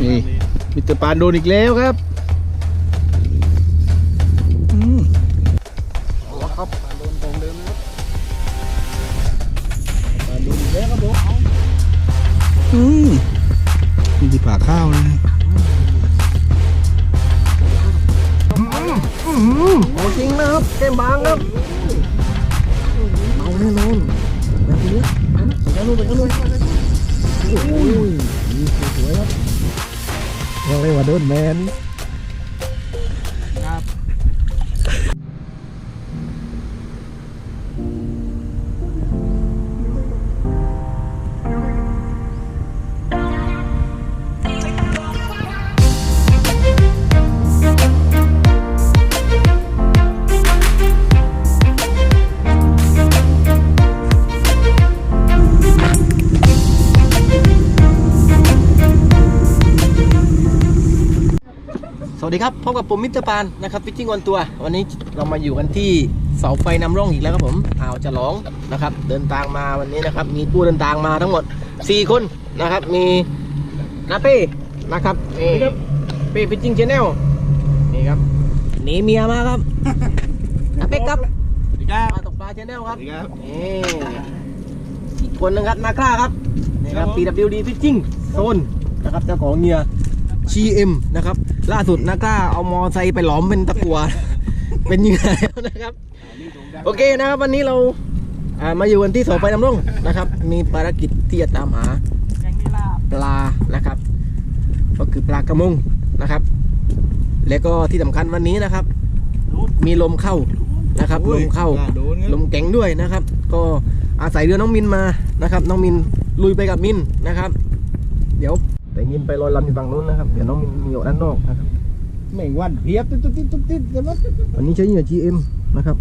นี่มิสเตอร์ปานโดนอีกแล้วครับอืมเอาละครับปานโดนตรงเดิมนะครับปานโดนอีกแล้วครับผมอืมนี่ที่ผ่าข้าวนะอืมเอาจริงนะครับแก้มบางครับเอาแน่นอนแบบนี้ไปกันนู่นไปกันนู่นโอ้ยสวยครับ ยังเรียกว่าโดนแมน สวัสดีครับ พบกับผมมิสเตอร์ปานนะครับฟิชชิ่งวันตัว วันนี้เรามาอยู่กันที่เสาไฟนำร่องอีกแล้วครับผมอ่าวจะหลองนะครับ เดินทางมาวันนี้นะครับ มีผู้เดินทางมาทั้งหมด 4 คนนะครับ มีนาเป้นะครับนี่เป้ฟิชชิ่งชาแนลนี่ครับหนีเมียมาครับนาเป้ครับปลาตกปลาชาแนลครับนี่อีกคนนึงครับนาคราครับนี่ครับ PWD Fishing Zone นะครับเจ้าของเมีย GM นะครับ ล่าสุดนะกล้าเอามอไซค์ไปหลอมเป็นตะกัว เป็นยังไงแล้วนะครับ โอเคนะครับ วันนี้เราอ่ามาอยู่กันที่เสาไฟน้ำร่องนะครับ มีภารกิจที่จะตามหาปลานะครับ ก็คือปลากระมงนะครับ แล้วก็ที่สำคัญวันนี้นะครับ มีลมเข้านะครับ ลมเข้าลมแข็งด้วยนะครับ ก็อาศัยเรือน้องมินมานะครับ น้องมินลุยไปกับมินนะครับ เดี๋ยว แต่มินไปลอยลำอยู่ฝั่งนู้นนะครับ เดี๋ยวน้องมินมีอยู่ด้านนอกนะครับแม่งวันเพียบตุ๊ดตุ๊ดตุ๊ดตุ๊ดเดี๋ยวมันอันนี้ใช้เหยื่อ GM นะครับ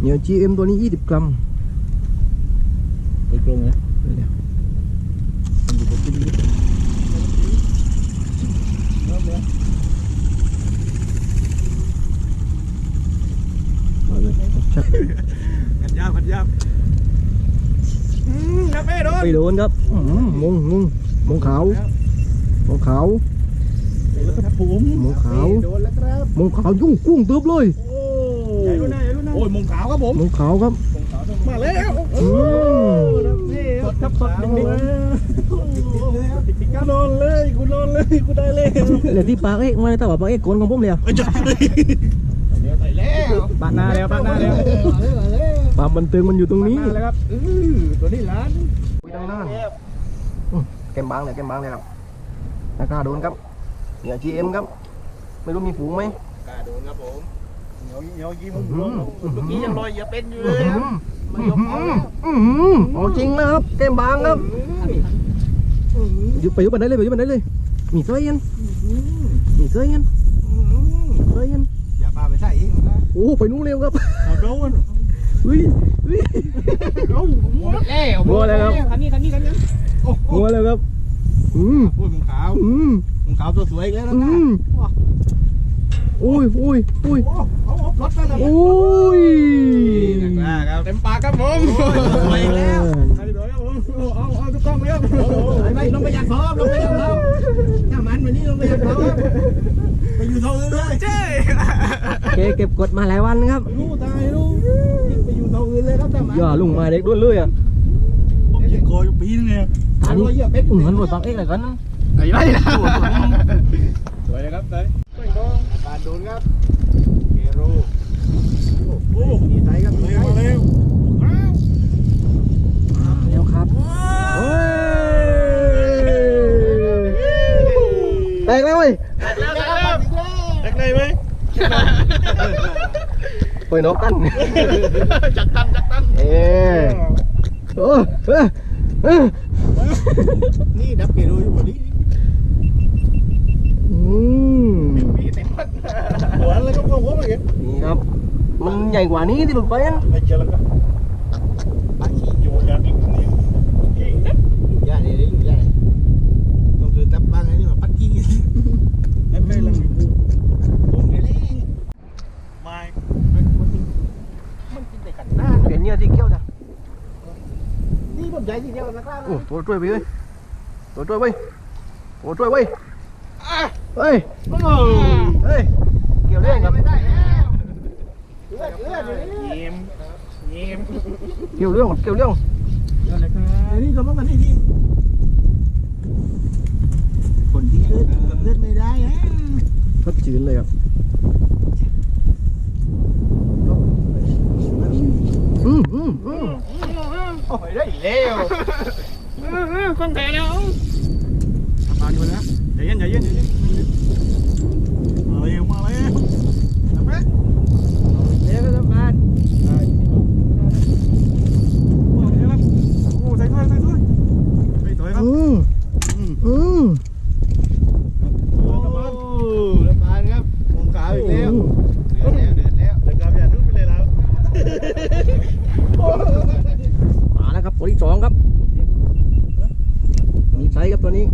เหยื่อ GM ตัวนี้ 20 กรัมไปกรงนะ เดี๋ยว มันอยู่บนที่นี่เริ่มเลย ชักพันยาพันยาอืมนะเป้โดนไปโดนครับอื้อหือมงมงมงขาวมงขาวครับผมหมูขาวโดนแล้วครับมงขาวยุ่งกุ้งตึบเลยโอ้ใหญ่รุ่นหน้าใหญ่รุ่นหน้าโอ้ยมงขาวครับผมมงขาวครับมงขาวมาแล้วอืมสดครับสดจริงๆกูนอนเลยกูนอนเลยกูได้เลยเหลือที่ปากเอ๊ะมาแต่ว่าปากเอ๊ะโกนของผมเลยอะ ปาดหน้าแล้วปาดหน้าแล้วความบันเทิงมันอยู่ตรงนี้ปาดหน้าแล้วครับอือตัวนี้ล้านคุยตั้งนานอืมแกมบางเลยแกมบางเลยครับนาคาโดนครับเหยื่อ GM ครับ ไม่รู้มีฝูงไหมกล้าโดนครับผมเหนียวเหนียวยี่มุมอื้อหือเมื่อกี้ยังลอยเหยียบเป็นอยู่อื้เลอยคหืรับออื้อหืออื้อหือเอาจริงนะครับแกมบางครับอยู่ไปอยู่บันไดเลยไปอยู่บันไดเลยมีเสื้อยันมีเสื้อยันเสื้อยัน โอ้ไปนู่นเร็วครับเอาโดนเฮ้ยเฮ้ยเอาหมดแล้วหมดแล้วครับคันนี้คันนี้คันนี้โอ้โหงัวเลยครับอืมโอ้ยมึงขาวอืมมึงขาวตัวสวยอีกแล้วนะอืมอุ้ยอุ้ยอุ้ยโอ้เอาเอารถมาแล้วอุ้ยครับเต็มปากครับผมไปแล้วไป เอาเอาทุกกล้องเลยครับไปไปลงไปยันพร้อมลงไปยันพร้อมถ้ามันวันนี้ลงไปยันพร้อมไปอยู่ตรงอื่นเลยเจ้แกเก็บกดมาหลายวันครับรู้ตายรู้ไปอยู่ตรงอื่นเลยครับถ้ามันอย่าลุงมาเด็กด้วยเลยอะยังโกยปีนึงไงอันนี้อืมมันหมดปักเอ็กอะไรกันนะไอ้ไรนะสวยเลยครับเต้ยการโดนครับเกโรโอ้โหไทยครับเร็วมาเร็วครับเฮ้ยแตกแล้วเว้ยแตกเลยไหมไปนกกันจักตันจักตันเอ๊ะโอ้เอ้ยเอ้ยนี่ดับเกโรอยู่กว่านี้อืมมีเต็มหมดหัวแล้วก็พวกผมอีกนี่ครับ มันใหญ่กว่านี้ที่หลุดไปนะไปเจอแล้วก็ปะขี้อยู่ยาดินี่อยู่ยาเนี่ยอยู่ยาเนี่ยต้องคือตับบ้างไอ้นี่มาปัดกี้ไอ้เป้ลังอยู่ ญ่ทีเดียวนะครับโอ้ตัวช่วยไปเลยตัวช่วยไปตัวช่วยไปเฮ้ยเฮ้ยเกี่ยวเรื่องครับไม่ได้แล้วเลือดเลือดอยู่นี่ยิ้มยิ้มเกี่ยวเรื่องเกี่ยวเรื่องนี่ก็มันกันนี่ที่คนที่เลือดเลือดไม่ได้ฮะพัดจืนเลยครับอืมอืมอืม โอ้ยได้แล้วคนแก่แล้วมาดูนะใจเย็นใจเย็นใจเย็นมาเลยมาเลยทำไหมเดี๋ยวก็ทำงานโอ้ใส่ถ้วยใส่ถ้วยใส่ถ้วยครับ อืมอืม โอ้น้ำตาลครับวงขาวอีกแล้วเดือดแล้วเดือดแล้วเดือดกลับอย่าทุบไปเลยแล้ว มาแล้วครับตัวที่สองครับมีไซส์ครับตัวนี้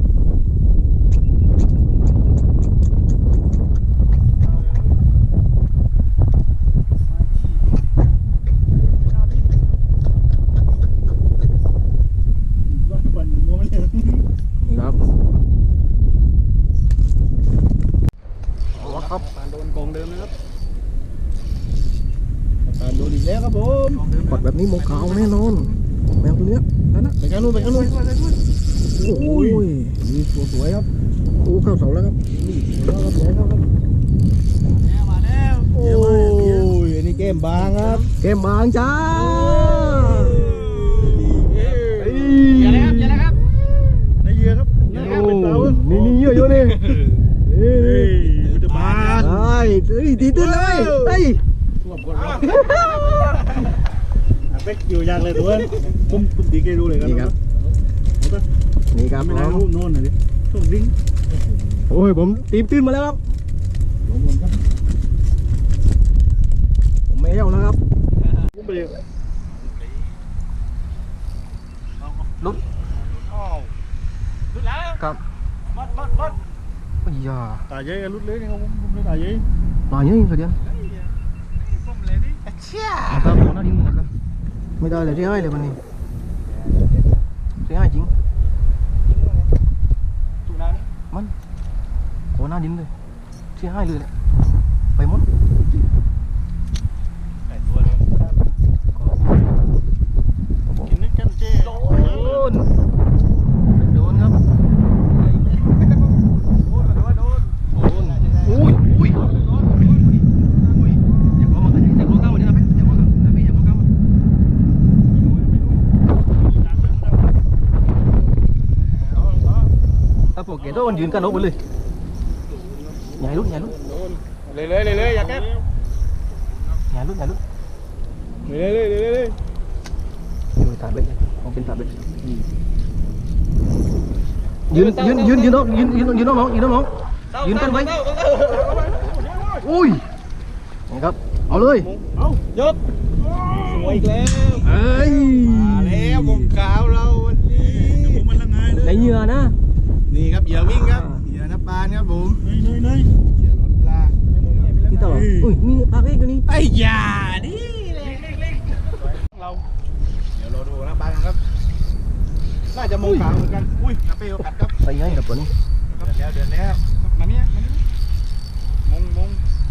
ปั่นงัวมันเลย นี่ครับเอาละครับ ปานโดนกองเดิมนะครับปานโดนอีกแล้วครับผม กด แบบนี้หมกขาวแน่นอน แมวตัวเนี้ยนั่นนะไปกันนู้นไปกันนู้นโอ้ยนี่ตัวสวยครับโอ้เข้าเสาแล้วครับแล้วครับแล้วครับมาแล้วโอ้ยอันนี้เกมบางครับเกมบางจ้าอย่าเลยครับอย่าเลยครับในเยือครับโอ้นี่นี่เยอะเยอะนี่นี่เฮ้ยมันจะบานได้เฮ้ยดีตื้นเลยเฮ้ยท่วมคนครับ เป็กอยู่ยากเลยตัวผมผมตีเกดูเลยครับนี่ครับนี่ครับไม่ผได้มรูปโน่นเลยช่วงดิ้งโอ้ยผมตีมตื้นมาแล้วครับ ผมผมครับผมไม่เอานะครับผมไปเลยลุดอ้าวดูแล้วครับมัดมัดมัดอ้ยยาตายเย้รุดเลยนี่ครับผมผมเลยตายเย้ตายเยอะจริงเดียวส้มเลยนี่นะครับโอ้น่าดิ้นนะครับ ไม่ได้เลยที่ให้เลยวันนี้ที่ให้จริงถูกแล้วนี่มันโหน้าดิ้นเลยที่ให้เลยแหละไปหมด ไอ้ตัวนี้ กินนึกกันเจ้ โดนโดนครับ โอ้โดนโดน อุ้ยอุ้ยอุ้ยอย่าบอกมันอย่าบอกกันวันนี้นะเป๊ะอย่าบอกกันนะพี่อย่าบอกกัน ถ้าพวกเกดโดนยืนกันโน้ไปเลยใหญ่ลุ้นใหญ่ลุ้นเลยเลยเลยเลยอย่าแก้ใหญ่ลุ้นใหญ่ลุ้นเลยเลยเลยเลยอยู่ตาเบ็ดเอาเป็นตาเบ็ดยืนยืนยืนยืนน้องยืนยืนยืนน้องน้องยืนน้องน้องยืนกันไว้อุ้ยนี่ครับเอาเลยเอายกสวยอีกแล้วเอ้ยมาแล้ววงขาวเราวันนี้ผมมันละไงเลในยเหยื่อนะ นี่ครับเหยื่อวิ่งครับเหยื่อน้ำปลาครับผมเฮ้ยเฮ้ยเฮ้ยเหยื่อรถปลานี่ต่ออุ้ยมีปากเล็กอยู่นี่ไอ้ยาดิเล็กเล็กเล็กเราเดี๋ยวเราดูน้ำปลากันครับน่าจะมองขาวเหมือนกันอุ้ยน้ำเปรี้ยวกัดครับใส่ให้กับตัวนี้เดือนแล้วเดือนแล้วมาเนี้ยมาเนี้ยมงมง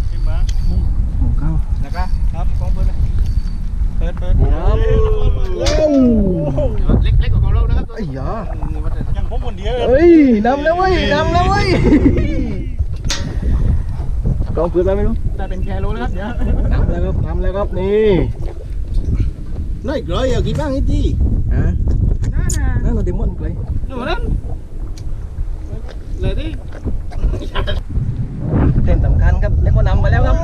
ขึ้นมามง หมูข้าว นะครับครับกองเปิดเลยเปิดเปิด ครับ โอ้โหเล็กเล็กกว่าของเรานะครับ ไอ้ยา ยังผมคนเดียว เฮ้ย นำแล้วเว้ยนำแล้วเว้ยกองปืนไปไม่รู้ได้เป็นแคโลแล้วครับเดี๋ยวนำแล้วครับนำแล้วครับนี่น้อยร้อยเอากี่บ้างนี่จีอะนั่นเราเดมอนเลยหนูนั่นเลยดิเส้นสำคัญครับแล้วก็นำไปแล้วครับ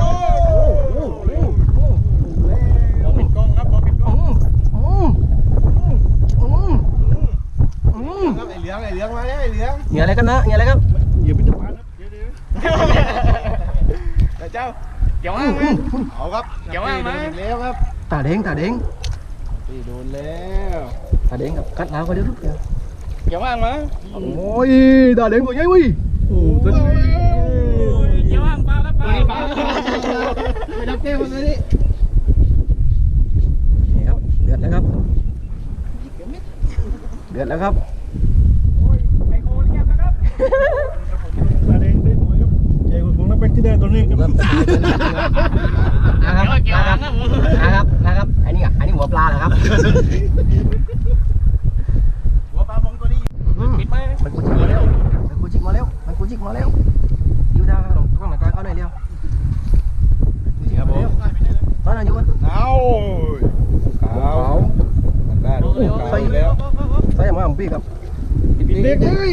ลี้ยงไอ้เลี้ยงมาเนี่ยไอ้เลี้ยงเหงื่ออะไรกันนะเหงื่ออะไรครับเหงื่อพิจารณาเดี๋ยวเดี๋ยวเจ้าเกี่ยวมั้ยเอาครับเกี่ยวมั้ยแล้วครับตาเด้งตาเด้งพี่โดนแล้วตาเด้งกับคัดแล้วก็เดี๋ยวลุกเดี๋ยวเกี่ยวมั้ยมั้ยโอ้ยตาเด้งตัวใหญ่เว้ยโอ้ตัวเกี่ยวมั้ยเปล่าครับเปล่าไปรับเต้คนนี้เดือดแล้วครับ เดือดแล้วครับ ที่ได้ตัวนี้ครับนะครับนะครับนะครับอันนี้อันนี้หัวปลาเหรอครับหัวปลามงตัวนี้ปิดไหมมันกูจิกมาแล้วมันกูจิกมาแล้วมันกูจิกมาแล้วยูดาลงกล้องหน่อยก้อเขาหน่อยเร็วนี่ครับผมตอนนั้นอยู่กันเอาเอาใส่แล้วใส่มาผมปีครับปีเด็กเลย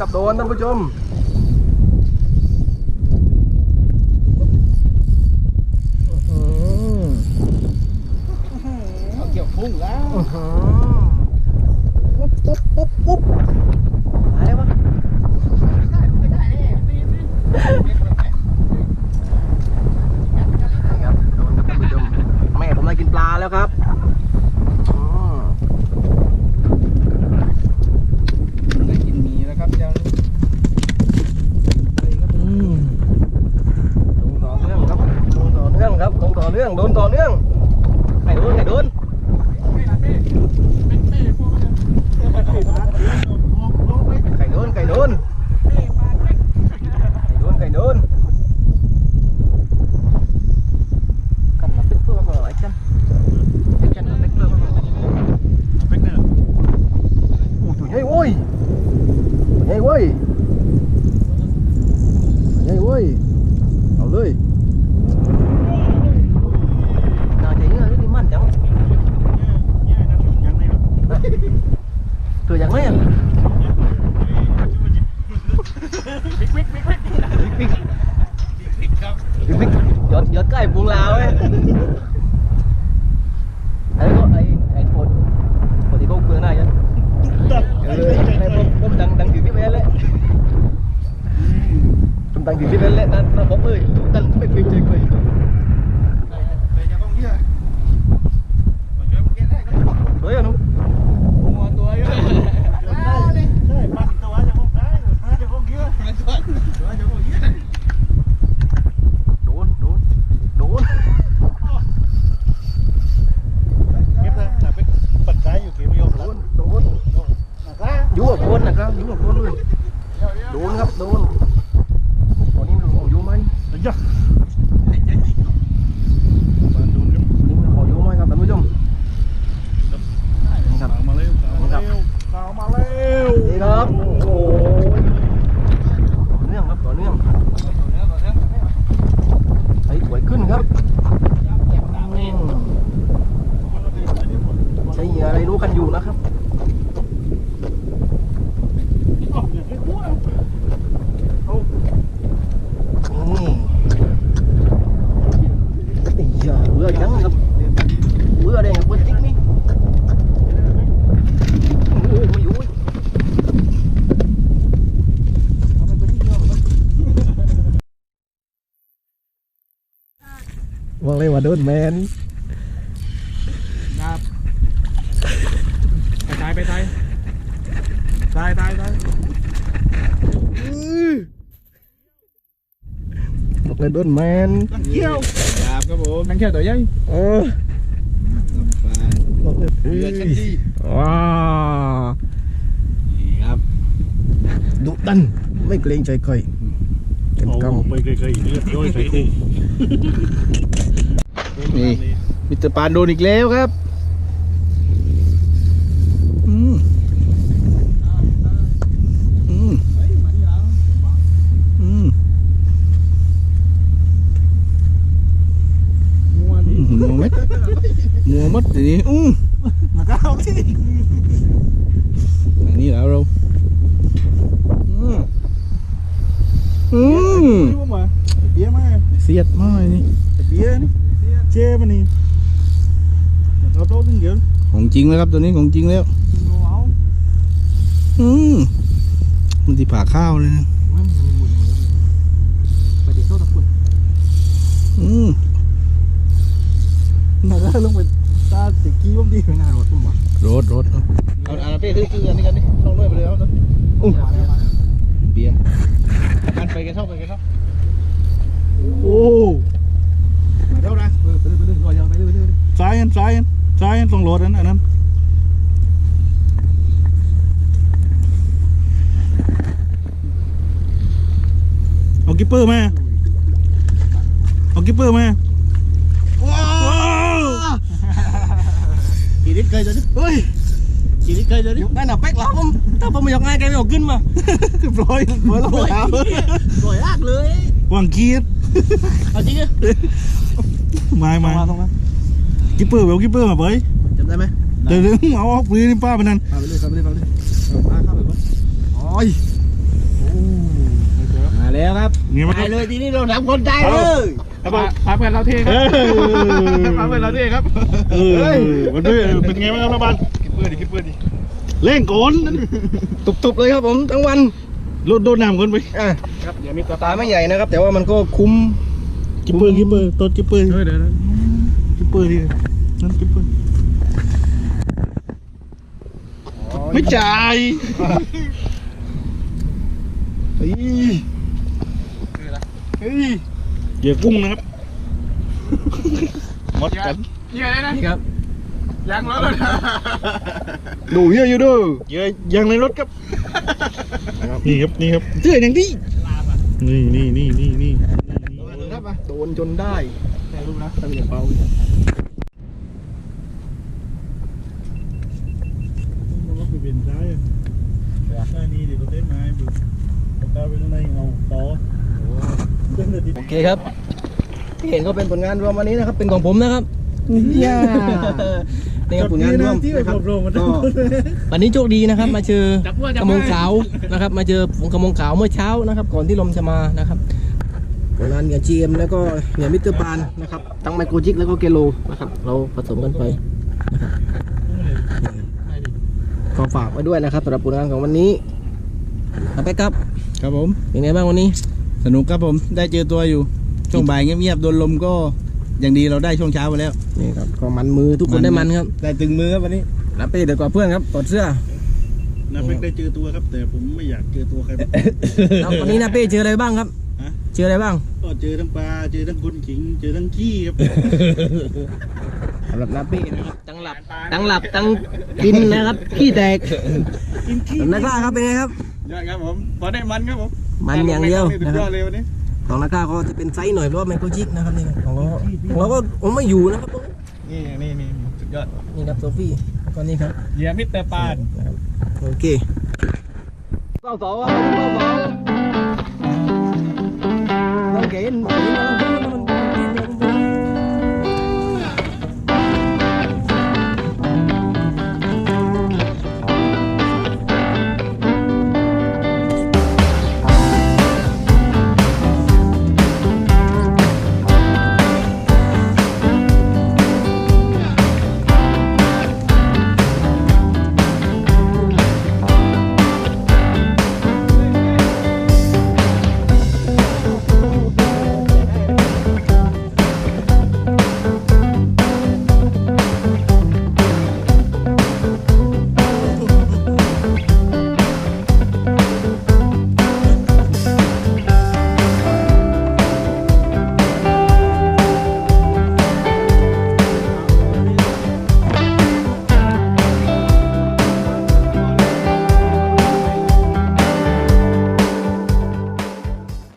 กับโดนท่านผู้ชม ต่อเนื่องโดนต่อเนื่องไข่โดนไข่โดนไข่โดนไข่โดน จ้าดูหลบโดนเลยโดนครับโดนตอนนี้หลบอยู่ไหมเฮ้ย โดนแมนครับไปตายไปตายตายตายตายบอกเลยโดนแมนเขี้ยวครับครับผมนังเขี้ยวตัวใหญ่เออบอกเลยเรืชั้ว้านี่ครับดุดันไม่เกรงใจใครเป็นกำไม่เกรงใจเลือดย่อยใส่กู นี่มิสเตอร์ปานโดนอีกแล้วครับอืมอืมอืมมัวมัดมัวมัดทีนี้อู้มาก้าวที่อันนี้แล้วเราอืมอืมรู้มาเบี้ยมาเสียดมากนี่เบี้ยนี่ เจ้มันนี่เราโตถึงเดี๋ยวของจริงแล้วครับตัวนี้ของจริงแล้วเอาอืมมันที่ผ่าข้าวเลยนะมันหมุนไปเดี๋ยวโซ่ตะกุนอืมหนักลงไปตาติกี้ผมดีไม่น่ารถพุ่มว่ะรถรถเอาเอาเอาเป้คือคืออันนี้กันนี่ลงด้วยไปเลยเอาเลยอู้เบียร์กันไปกันเข้าไปกันเข้าโอ้ายอันซ้ายอันซ้ายอันตรงรถอันอันนั้นเอากิปเปอร์มาเอากิปเปอร์มาว้าวกี่ลิตรเคยจะดิเฮ้ยกี่ลิตรเคยจะดิยกได้หน่ะเป๊กแล้วผมถ้าผมไม่ยกง่ายแกไม่เอาขึ้นมาปล่อยปล่อยแล้วปล่อยแล้วสวยมากเลยวางกีดเอาจริงอะมามา กิปเปอร์เอากิปเปอร์มาเบยจำได้ไหมเดี๋ยวเดี๋ยวเอาเอาปืนนี่ป้าไปนั่นพาไปเลยพาไปเลยพาไปเลยเอาพาเข้าไปก่อนโอ้ยมาแล้วครับเนี่ยมันตายเลยทีนี้เราสามคนตายเลยพาพาเพื่อนเราเท่ครับพาเพื่อนเราเท่ครับเออมันเป็นเป็นไงบ้างครับระบาดกิปเปอร์ดิกิปเปอร์ดิเล่นโกนตุบๆเลยครับผมทั้งวันโดนโดนน้ำคนไปอะครับเดี๋ยวมีตัวตาไม่ใหญ่นะครับ แต่ว่ามันก็คุ้มกิปเปอร์กิปเปอร์ต้นกิปเปอร์เดี๋ยวกิป เปอร์ที่นั่นกิปเปอร์ไม่จ่ายเฮ้ยเฮ้ยเหยื่อกุ้งนะครับหมดกันนี่ครับยังแล้วนดูเยอะอยู่ด้วยเยื่อยังในรถครับ นี่ครับนี่ครับเสื้ออย่างที่นี่นี่นี่นี่นี่ครับมาโดนจนได้ แต่รูปนะแต่เป็นอย่างเบามันก็เป็นได้ได้นี่เดี๋ยวเราได้ไม้บุกตาไปข้างในเอาต่อเส้นเดือดโอเคครับที่เห็นก็เป็นผลงานรวมวันนี้นะครับเป็นของผมนะครับย่านี่ครับผลงานรวมที่ไปนะครับรวมมันก็วันนี้โชคดีนะครับ มาเจอกระมงขาวนะครับ มาเจอผงกระมงขาวเมื่อเช้านะครับ ก่อนที่ลมจะมานะครับ ผลงานเหนือจีเอ็มแล้วก็เหนือมิสเตอร์ปานนะครับทั้งไมโครจิกแล้วก็เกโลนะครับ เราผสมกันไปนะครับขอฝากไว้ด้วยนะครับสำหรับผลงานของวันนี้อาไปครับครับผม เป็นไงบ้างวันนี้ สนุกครับผมได้เจอตัวอยู่ ช่วงบ่ายเงียบๆโดนลมก็อย่างดีเราได้ช่วงเช้าไปแล้ว นี่ครับก็มันมือทุกคนได้มันครับได้ตึงมือครับวันนี้รับไปเดี๋ยวกว่าเพื่อนครับถอดเสื้อนาเป็กได้เจอตัวครับ แต่ผมไม่อยากเจอตัวใครแล้ววันนี้นาเป้เจออะไรบ้างครับฮะ เจออะไรบ้าง ก็เจอทั้งปลาเจอทั้งคนขิงเจอทั้งขี้ครับ สำหรับนาเป้นะครับตั้งหลับตั้งหลับตั้งกินนะครับขี้แตกกินขี้นักล่าครับเป็นไงครับยอดครับผมพอได้มันครับผมมันอย่างเดียวสุดนะคยรัอบดเลยวันนี้ของนักล่าก็จะเป็นไซส์หน่อยเพราะว่าไมโครจิกนะครับนี่ของเราของเราก็ผมไม่อยู่นะครับนี่นี่นี่สุดยอดนี่ครับโซฟี่ก็นี่ครับเหยื่อมิสเตอร์ปานนะครับโอเคเสาสองครับเสาสอง เร